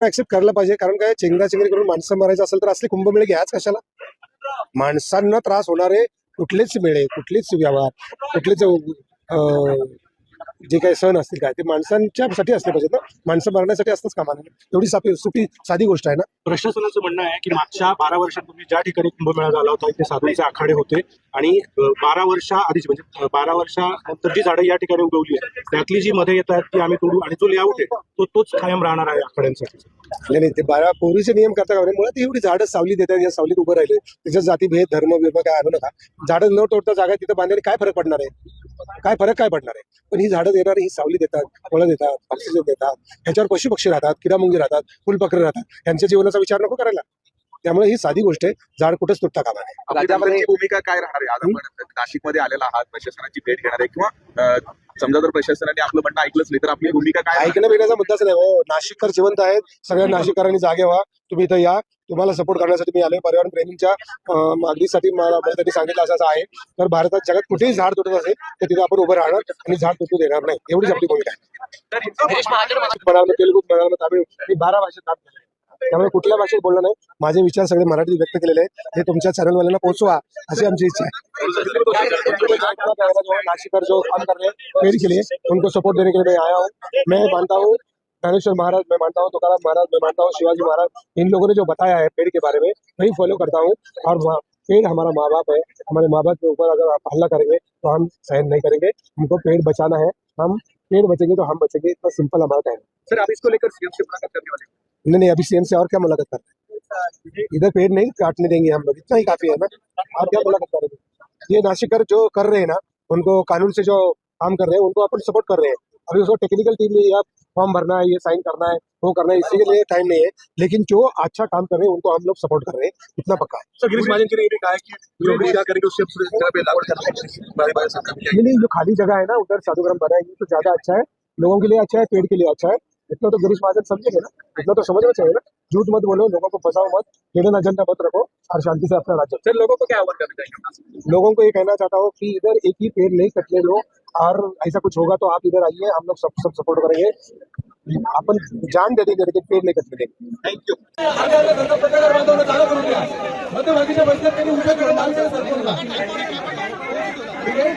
Accept करायला पाहिजे. कारण काय? चेंगरा चेंगरी करून माणसं मारायचं असेल तर असले कुंभमेळे घ्याच कशाला? माणसांना त्रास होणारे कुठलेच मेळे कुठलेच व्यवहार कुठलेच जे काही सण असतील काय ते माणसांच्यासाठी असले पाहिजेत ना. माणसं मारण्यासाठी असतंच कामा नये एवढी सापी सोपी साधी गोष्ट आहे ना. प्रशासनाचं म्हणणं आहे की मागच्या बारा वर्षांपूर्वी ज्या ठिकाणी कुंभमेळा झाला होता इथे साधूंचे आखाडे होते. आणि बारा वर्षा आधीची म्हणजे बारा वर्षानंतर जी झाडं या ठिकाणी उगवली आहेत त्यातली जी मध्ये येतात ती आम्ही तोडू आणि जो लेआउट आहे तो तोच कायम राहणार आहे आखाड्यांसाठी. नाही नाही ते बारा पूर्वीचे नियम करता का? मुळात एवढी झाडं सावली देतात या सावलीत उभं राहिले. त्याच्यात जातीभेद धर्म बिर्म काय आणू नका झाडं न तोडता जागा तिथं बांधण्याने काय फरक पडणार आहे? काय फरक काय पडणार आहे? पण ही झाडं देणार ही सावली देतात फळं देतात ऑक्सिजन देतात ह्याच्यावर पशु पक्षी राहतात किडामुंगी राहतात फुलपकरे राहतात यांच्या जीवनाचा विचार नको करायला. त्यामुळे ही साधी गोष्ट आहे झाड कुठंच तुटता कामा नये. त्यांची भूमिका काय राहणार आहे? नाशिकमध्ये आलेला आहात प्रशासनाची भेट घेणार आहे किंवा समजा जर प्रशासनाने आपलं म्हणणं ऐकलंच नाही तर आपली भूमिका काय? ऐकणं बिण्याचा मुद्दाच नाही हो नाशिककर जिवंत आहेत सगळ्या नाशिककरांनी जागे व्हा तुम्ही इथं या तुम्हाला सपोर्ट करण्यासाठी मी आलोय पर्यावरण प्रेमींच्या मागणीसाठी मला त्यांनी सांगितलं असं असं आहे तर भारतात जगात कुठेही झाड तुटत असेल तर तिथे आपण उभं राहणार आणि झाड तुटू देणार नाही एवढीच आपली भूमिका आहे म्हणाल तेलुगू म्हणाल तामिळ मी बारा भाषेत काम केलंय त्यामुळे कुठल्या भाषेत बोललो नाही. माझे विचार सगळे मराठीत व्यक्त केलेले आहेत. हे तुमच्या चॅनलवाल्यांना पोहोचवा, अशी आमची इच्छा है नासिकर जो काम कर रहे हैं पेड़ के लिए उनको सपोर्ट देने के लिए मैं आया हूँ. मैं मानता हूँ, ज्ञानेश्वर महाराज मैं मानता हूँ, तुकाराम महाराज मैं मानता हूँ, शिवाजी महाराज, इन लोगों ने जो बताया है पेड़ के बारे में वही फॉलो करता हूँ और पेड़ हमारा माँ बाप है। हमारे माँ बाप के ऊपर अगर आप हल्ला करेंगे तो हम सहन नहीं करेंगे। हमको पेड़ बचाना है। हम पेड़ बचेंगे तो हम बचेंगे। इतना सिंपल हमारा टाइम सर आप इसको लेकर सीएम से मुलाकात करने वाले? नहीं नहीं अभी सीएम से और क्या मुलाकात करते हैं? इधर पेड़ नहीं काटने देंगे हम लोग इतना ही काफ़ी है ना? आप क्या मुलाकात करेंगे? ये नासिकर जो कर रहे हैं ना उनको कानून से जो काम कर रहे हैं उनको अपन सपोर्ट कर रहे हैं। अभी उसको टेक्निकल टीम में या फॉर्म भरना है ये साइन करना है वो करना है इसी के लिए टाइम नहीं है। लेकिन जो अच्छा काम कर रहे हैं उनको हम लोग सपोर्ट कर रहे हैं इतना पक्का है। सर गिरीश महाजन जी ने ये कहा है कि जो भी क्या करेंगे उससे नहीं जो खाली जगह है ना उधर साधुग्राम बनाएँगे तो ज़्यादा अच्छा है। लोगों के लिए अच्छा है पेड़ के लिए अच्छा है। इतना तो गिरीश महाजन समझेंगे ना? इतना तो समझना चाहिए ना? झूठ मत बोलो लोगों को फंसाओ मत हिडन एजेंडा मत रखो और शांति से अपना राज्य सर लोगों को क्या आह्वान करना चाहिए लोगों को ये कहना चाहता हूँ कि इधर एक ही पेड़ नहीं कटने दो और ऐसा कुछ होगा तो आप इधर आइए हम लोग सब सब सपोर्ट करेंगे। अपन जान दे देंगे लेकिन पेड़ नहीं कटने देंगे। मध्यभागीच्या त्यांनी ठीक आहे?